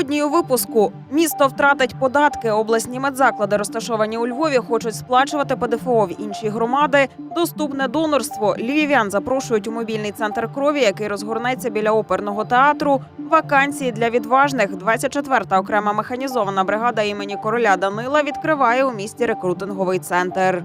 Сьогодні у випуску місто втратить податки. Обласні медзаклади, розташовані у Львові, хочуть сплачувати ПДФО в інші громади. Доступне донорство. Львів'ян запрошують у мобільний центр крові, який розгорнеться біля оперного театру. Вакансії для відважних. 24-та окрема механізована бригада імені короля Данила відкриває у місті рекрутинговий центр.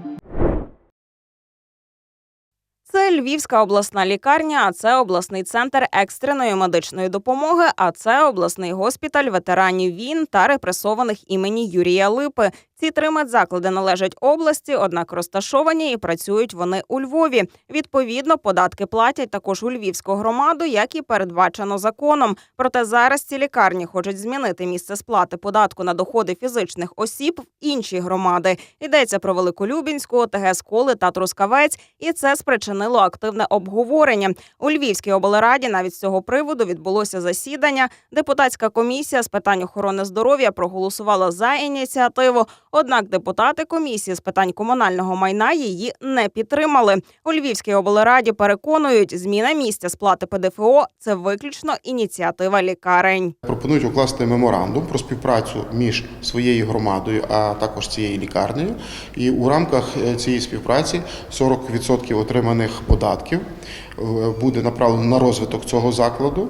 Це Львівська обласна лікарня, а це обласний центр екстреної медичної допомоги. А це обласний госпіталь ветеранів війн та репресованих імені Юрія Липи. Ці три медзаклади належать області, однак розташовані і працюють вони у Львові. Відповідно, податки платять також у львівську громаду, як і передбачено законом. Проте зараз ці лікарні хочуть змінити місце сплати податку на доходи фізичних осіб в інші громади. Йдеться про Великолюбінську, ОТГ Сколи та Трускавець, і це спричинило активне обговорення. У Львівській облраді навіть з цього приводу відбулося засідання. Депутатська комісія з питань охорони здоров'я проголосувала за ініціативу. Однак депутати комісії з питань комунального майна її не підтримали. У Львівській облраді переконують, зміна місця сплати ПДФО це виключно ініціатива лікарень. Пропонують укласти меморандум про співпрацю між своєю громадою, а також цією лікарнею. І у рамках е, цієї співпраці 40% отриманих податків е, буде направлено на розвиток цього закладу.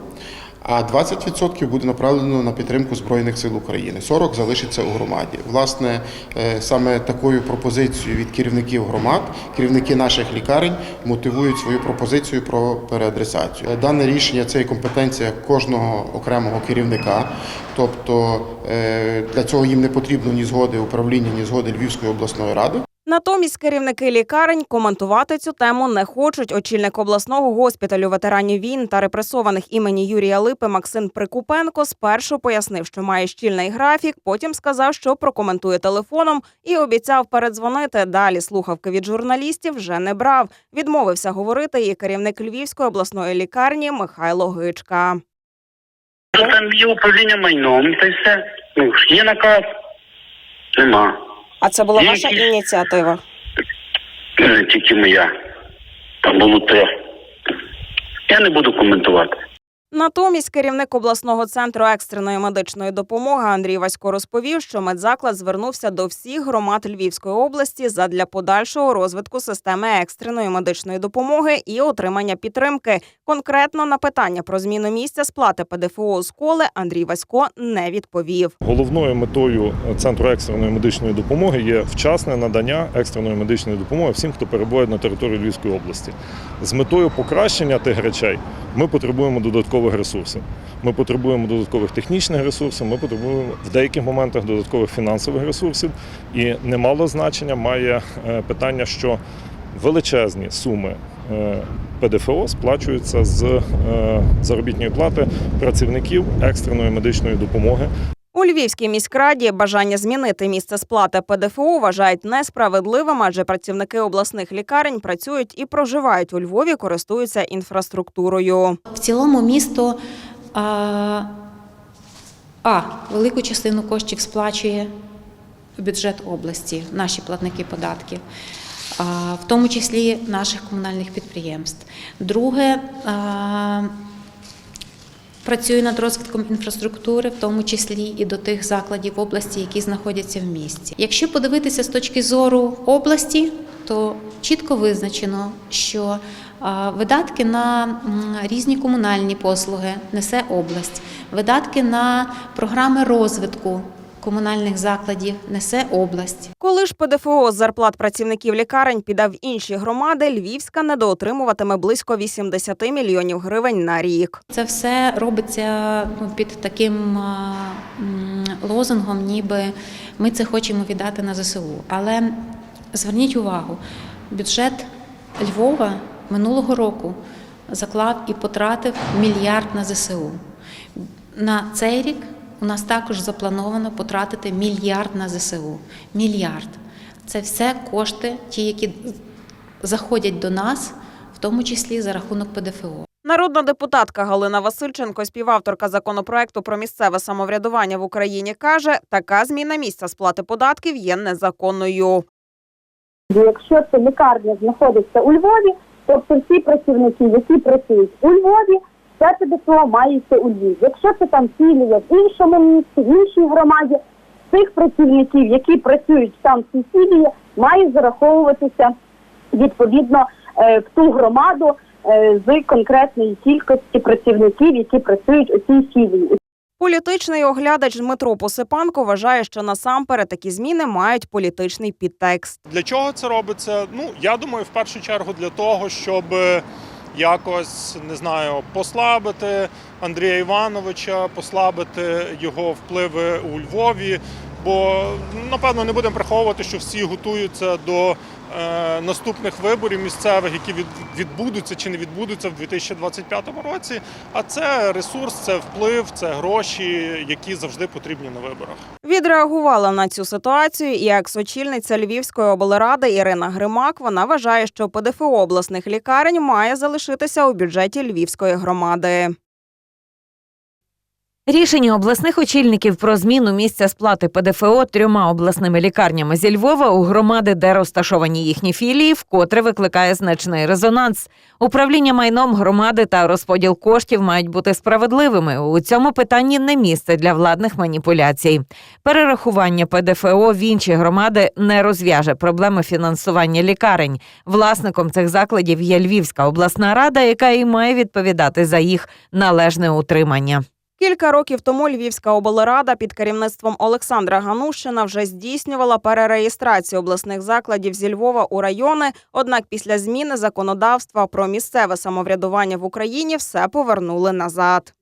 А 20% буде направлено на підтримку Збройних сил України. 40% залишиться у громаді. Власне, е, саме такою пропозицією від керівників громад, керівники наших лікарень мотивують свою пропозицію про переадресацію. Е, Дане рішення це є компетенція кожного окремого керівника. Тобто е, для цього їм не потрібно ні згоди управління, ні згоди Львівської обласної ради. Натомість керівники лікарень коментувати цю тему не хочуть. Очільник обласного госпіталю ветеранів війн та репресованих імені Юрія Липи Максим Прикупенко спершу пояснив, що має щільний графік. Потім сказав, що прокоментує телефоном і обіцяв передзвонити. Далі слухавки від журналістів вже не брав. Відмовився говорити і керівник Львівської обласної лікарні Михайло Гичка. Там є управління майном, та й все. Ну, є наказ. Нема. А це була ваша ініціатива? Тільки моя. Там було те. Я не буду коментувати. Натомість керівник обласного центру екстреної медичної допомоги Андрій Васько розповів, що медзаклад звернувся до всіх громад Львівської області задля подальшого розвитку системи екстреної медичної допомоги і отримання підтримки. Конкретно на питання про зміну місця сплати ПДФО з коли Андрій Васько не відповів. Головною метою центру екстреної медичної допомоги є вчасне надання екстреної медичної допомоги всім, хто перебуває на території Львівської області. З метою покращення тих речей ми потребуємо додаткових ресурсів. Ми потребуємо додаткових технічних ресурсів, ми потребуємо в деяких моментах додаткових фінансових ресурсів. І немало значення має е, питання, що величезні суми е, ПДФО сплачуються з е, заробітної плати працівників екстреної медичної допомоги. Львівській міськраді бажання змінити місце сплати ПДФО вважають несправедливим, адже працівники обласних лікарень працюють і проживають у Львові, користуються інфраструктурою. В цілому місто а, а велику частину коштів сплачує бюджет області, наші платники податків, в тому числі наших комунальних підприємств. Друге, а, працює над розвитком інфраструктури, в тому числі і до тих закладів області, які знаходяться в місті. Якщо подивитися з точки зору області, то чітко визначено, що видатки на різні комунальні послуги несе область, видатки на програми розвитку комунальних закладів несе область. Коли ж ПДФО з зарплат працівників лікарень піде в інші громади, Львівська недоотримуватиме близько 80 мільйонів гривень на рік. Це все робиться ну, під таким лозунгом, ніби ми це хочемо віддати на ЗСУ. Але зверніть увагу, бюджет Львова минулого року заклав і потратив мільярд на ЗСУ. На цей рік у нас також заплановано потратити мільярд на ЗСУ. Мільярд. Це все кошти, ті, які заходять до нас, в тому числі за рахунок ПДФО. Народна депутатка Галина Васильченко, співавторка законопроекту про місцеве самоврядування в Україні, каже, така зміна місця сплати податків є незаконною. Якщо ця лікарня знаходиться у Львові, тобто всі працівники, які працюють у Львові, це ПДФО має йти у Львів. Якщо це там філія в іншому місті, в іншій громаді, цих працівників, які працюють там в цій філії, має зараховуватися відповідно е, в ту громаду е, з конкретної кількості працівників, які працюють у цій філії. Політичний оглядач Дмитро Посипанко вважає, що насамперед такі зміни мають політичний підтекст. Для чого це робиться? Ну я думаю, в першу чергу для того, щоб е, якось не знаю, послабити Андрія Івановича, послабити його впливи у Львові. Бо напевно не будемо приховувати, що всі готуються до е, наступних виборів місцевих, які від, відбудуться чи не відбудуться в 2025 році. А це ресурс, це вплив, це гроші, які завжди потрібні на виборах. Відреагувала на цю ситуацію і екс-очільниця Львівської облради Ірина Гримак. Вона вважає, що ПДФО обласних лікарень має залишитися у бюджеті Львівської громади. Рішення обласних очільників про зміну місця сплати ПДФО трьома обласними лікарнями зі Львова у громади, де розташовані їхні філії, вкотре викликає значний резонанс. Управління майном громади та розподіл коштів мають бути справедливими. У цьому питанні не місце для владних маніпуляцій. Перерахування ПДФО в інші громади не розв'яже проблеми фінансування лікарень. Власником цих закладів є Львівська обласна рада, яка і має відповідати за їх належне утримання. Кілька років тому Львівська облрада під керівництвом Олександра Ганущина вже здійснювала перереєстрацію обласних закладів зі Львова у райони. Однак після зміни законодавства про місцеве самоврядування в Україні все повернули назад.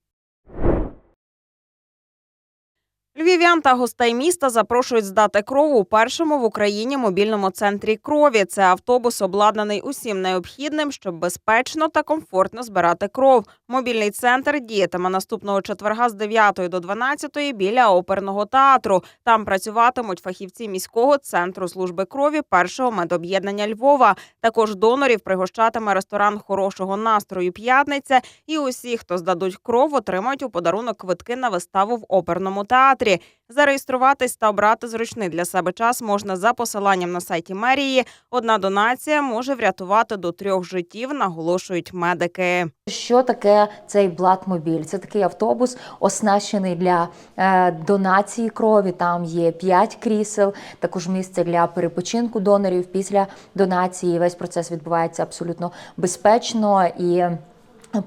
Львів'ян та гостей міста запрошують здати кров у першому в Україні мобільному центрі крові. Це автобус обладнаний усім необхідним, щоб безпечно та комфортно збирати кров. Мобільний центр діятиме наступного четверга з 9 до 12 біля оперного театру. Там працюватимуть фахівці міського центру служби крові першого медоб'єднання Львова. Також донорів пригощатиме ресторан хорошого настрою п'ятниця. І усі, хто здадуть кров, отримають у подарунок квитки на виставу в оперному театрі. Зареєструватись та обрати зручний для себе час можна за посиланням на сайті мерії. Одна донація може врятувати до трьох життів, наголошують медики. Що таке цей Блатмобіль? Це такий автобус, оснащений для е, донації крові. Там є 5 крісел, також місце для перепочинку донорів після донації. Весь процес відбувається абсолютно безпечно і.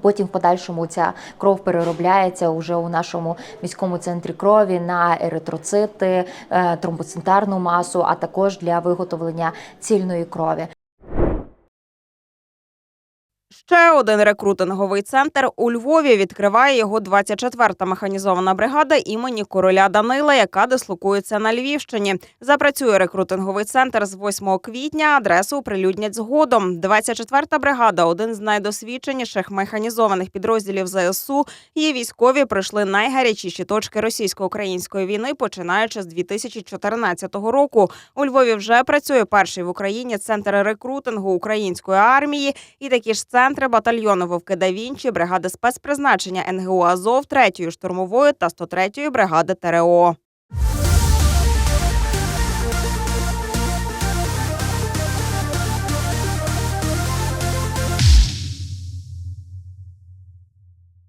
Потім в подальшому ця кров переробляється уже у нашому міському центрі крові на еритроцити, тромбоцинтарну тромбоцентарну масу, а також для виготовлення цільної крові. Ще один рекрутинговий центр у Львові відкриває його 24-та механізована бригада імені короля Данила, яка дислокується на Львівщині. Запрацює рекрутинговий центр з 8 квітня. Адресу оприлюднять згодом. 24-та бригада один з найдосвідченіших механізованих підрозділів ЗСУ. Її військові пройшли найгарячіші точки російсько-української війни, починаючи з 2014 року. У Львові вже працює перший в Україні центр рекрутингу української армії, і такі ж центри батальйону Вовки да Вінчі, бригади спецпризначення НГУ Азов, 3-ї штурмової та 103-ї бригади ТРО.